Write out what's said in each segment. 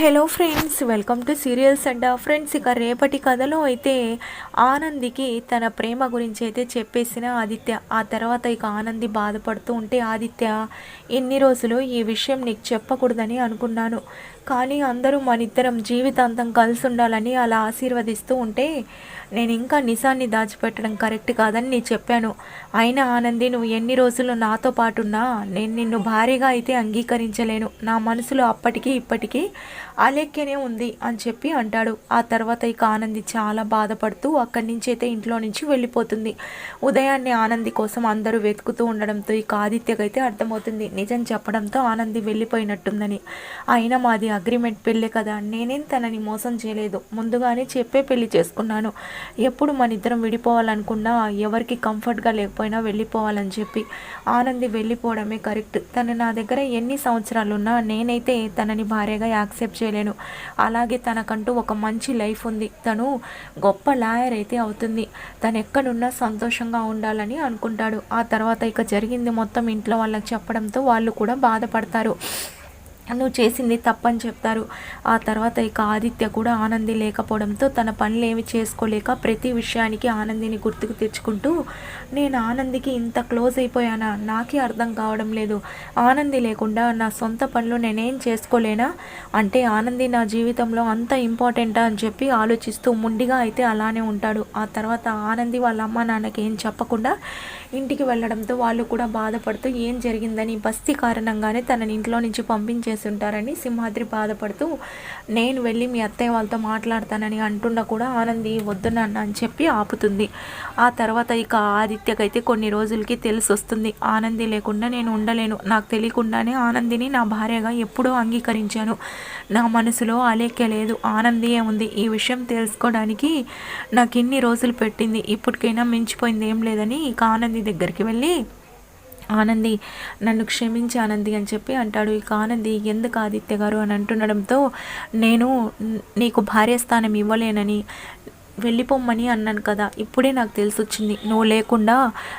Hello friends welcome to serials and friends ఇక రేపటి కథలో అయితే ఆనందికి తన ప్రేమ గురించి అయితే చెప్పేసిన ఆదిత్య. ఆ తర్వాత ఇక ఆనంది బాధపడుతూ ఉంటే ఆదిత్య ఎన్ని రోజులు ఈ విషయం నీకు చెప్పకూడదని అనుకున్నాను. కానీ అందరూ మన ఇద్దరం జీవితాంతం కలిసి ఉండాలని అలా ఆశీర్వదిస్తూ ఉంటే నేను ఇంకా నిజాన్ని దాచిపెట్టడం కరెక్ట్ కాదని నేను చెప్పాను. అయినా ఆనంది నువ్వు ఎన్ని రోజులు నాతో పాటున్నా నేను నిన్ను భారీగా అయితే అంగీకరించలేను. నా మనసులో అప్పటికీ ఇప్పటికీ అలెక్కనే ఉంది అని చెప్పి అంటాడు. ఆ తర్వాత ఇక ఆనంది చాలా బాధపడుతూ అక్కడి నుంచి అయితే ఇంట్లో నుంచి వెళ్ళిపోతుంది. ఉదయాన్నే ఆనంది కోసం అందరూ వెతుకుతూ ఉండడంతో ఇక ఆదిత్యకైతే అర్థమవుతుంది. నిజం చెప్పడంతో ఆనంది వెళ్ళిపోయినట్టుందని. అయినా మాది అగ్రిమెంట్ పెళ్ళే కదా. నేనేం తనని మోసం చేయలేదు. ముందుగానే చెప్పే పెళ్ళి చేసుకున్నాను. ఎప్పుడు మన ఇద్దరం విడిపోవాలనుకున్నా ఎవరికి కంఫర్ట్గా లేకపోయినా వెళ్ళిపోవాలని చెప్పి ఆనంది వెళ్ళిపోవడమే కరెక్ట్. తను నా దగ్గర ఎన్ని సంవత్సరాలున్నా నేనైతే తనని భార్యగా యాక్సెప్ట్ చేయలేను. అలాగే తనకంటూ ఒక మంచి లైఫ్ ఉంది. తను గొప్ప లాయర్ అయితే అవుతుంది. తను ఎక్కడున్నా సంతోషంగా ఉండాలని అనుకుంటాడు. ఆ తర్వాత ఇక జరిగింది మొత్తం ఇంట్లో వాళ్ళకి చెప్పడంతో వాళ్ళు కూడా బాధపడతారు. నువ్వు చేసింది తప్పని చెప్తారు. ఆ తర్వాత ఇక ఆదిత్య కూడా ఆనంది లేకపోవడంతో తన పనులు ఏమి చేసుకోలేక ప్రతి విషయానికి ఆనందిని గుర్తుకు తెచ్చుకుంటూ నేను ఆనందికి ఇంత క్లోజ్ అయిపోయానా? నాకే అర్థం కావడం లేదు. ఆనంది లేకుండా నా సొంత పనులు నేనేం చేసుకోలేనా? అంటే ఆనంది నా జీవితంలో అంత ఇంపార్టెంటా? అని చెప్పి ఆలోచిస్తూ ముండిగా అయితే అలానే ఉంటాడు. ఆ తర్వాత ఆనంది వాళ్ళ అమ్మ నాన్నకి ఏం చెప్పకుండా ఇంటికి వెళ్ళడంతో వాళ్ళు కూడా బాధపడుతూ ఏం జరిగిందని బస్తీ కారణంగానే తనని ఇంట్లో నుంచి పంపించేసి చేసి ఉంటారని సింహాద్రి బాధపడుతూ నేను వెళ్ళి మీ అత్తయ్య వాళ్ళతో మాట్లాడతానని అంటున్నా కూడా ఆనంది వద్దునన్న అని చెప్పి ఆపుతుంది. ఆ తర్వాత ఇక ఆదిత్యకైతే కొన్ని రోజులకి తెలిసి వస్తుంది ఆనంది లేకుండా నేను ఉండలేను. నాకు తెలియకుండానే ఆనందిని నా భార్యగా ఎప్పుడూ అంగీకరించాను. నా మనసులో అలేఖ్య లేదు. ఆనందియే ఉంది. ఈ విషయం తెలుసుకోవడానికి నాకు ఇన్ని రోజులు పెట్టింది. ఇప్పటికైనా మించిపోయింది ఏం లేదని ఇక ఆనంది దగ్గరికి వెళ్ళి ఆనంది నన్ను క్షమించి ఆనంది అని చెప్పి అంటాడు. ఇక ఆనంది ఎందుకు ఆదిత్య గారు? అని అంటుండడంతో నేను నీకు భార్య స్థానం ఇవ్వలేనని వెళ్ళిపోమ్మని అన్నాను కదా ఇప్పుడే నాకు తెలిసొచ్చింది. నువ్వు లేకుండా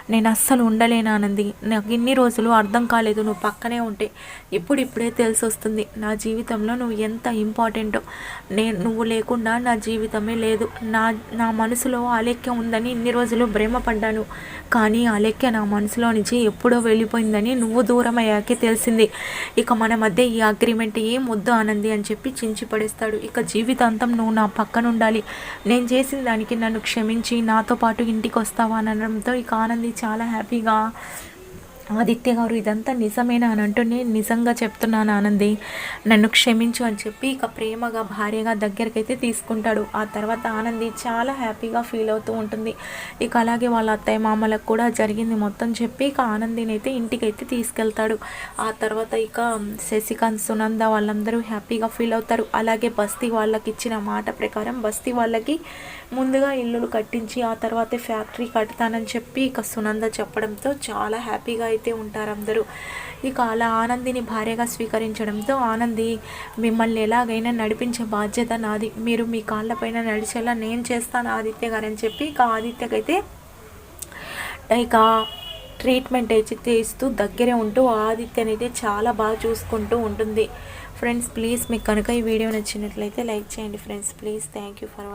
నేను అస్సలు ఉండలేను ఆనంది. నాకు ఇన్ని రోజులు అర్థం కాలేదు నువ్వు పక్కనే ఉంటే. ఇప్పుడు ఇప్పుడే తెలిసి వస్తుంది నా జీవితంలో నువ్వు ఎంత ఇంపార్టెంటో. నేను నువ్వు లేకుండా నా జీవితమే లేదు. నా నా మనసులో ఆలెక్య ఉందని ఇన్ని రోజులు భ్రమపడ్డాను. కానీ ఆలెక్య నా మనసులో నుంచి ఎప్పుడో వెళ్ళిపోయిందని నువ్వు దూరం అయ్యాకే తెలిసింది. ఇక మన మధ్య ఈ అగ్రిమెంట్ ఏం వద్దు ఆనంది అని చెప్పి చించి పడేస్తాడు. ఇక జీవితాంతం నువ్వు నా పక్కన ఉండాలి నేను చేసి చేసిన దానికి నన్ను క్షమించి నాతో పాటు ఇంటికి వస్తావా అనడంతో ఇక ఆనంది చాలా హ్యాపీగా ఆదిత్య గారు ఇదంతా నిజమేనా అని అంటూ నేను నిజంగా చెప్తున్నాను ఆనంది. నన్ను క్షమించు అని చెప్పి ఇక ప్రేమగా భార్యగా దగ్గరకైతే తీసుకుంటాడు. ఆ తర్వాత ఆనంది చాలా హ్యాపీగా ఫీల్ అవుతూ ఉంటుంది. ఇక అలాగే వాళ్ళ అత్తయ్య మామలకు కూడా జరిగింది మొత్తం చెప్పి ఇక ఆనందిని అయితే ఇంటికైతే తీసుకెళ్తాడు. ఆ తర్వాత ఇక శశికాంత్ సునంద వాళ్ళందరూ హ్యాపీగా ఫీల్ అవుతారు. అలాగే బస్తీ వాళ్ళకి ఇచ్చిన మాట ప్రకారం బస్తీ వాళ్ళకి ముందుగా ఇల్లులు కట్టించి ఆ తర్వాతే ఫ్యాక్టరీ కడతానని చెప్పి ఇక సునంద చెప్పడంతో చాలా హ్యాపీగా అయితే ఉంటారు అందరూ ఇక అలా ఆనందిని భార్యగా స్వీకరించడంతో ఆనంది మిమ్మల్ని ఎలాగైనా నడిపించే బాధ్యత నాది. మీరు మీ కాళ్ళపైన నడిచేలా నేను చేస్తాను ఆదిత్య గారు అని చెప్పి ఇక ఆదిత్యకైతే ఇక ట్రీట్మెంట్ అయితే ఇస్తూ దగ్గరే ఉంటూ ఆదిత్యని అయితే చాలా బాగా చూసుకుంటూ ఉంటుంది. ఫ్రెండ్స్ ప్లీజ్ మీకు కనుక ఈ వీడియో నచ్చినట్లయితే లైక్ చేయండి. Friends please thank you for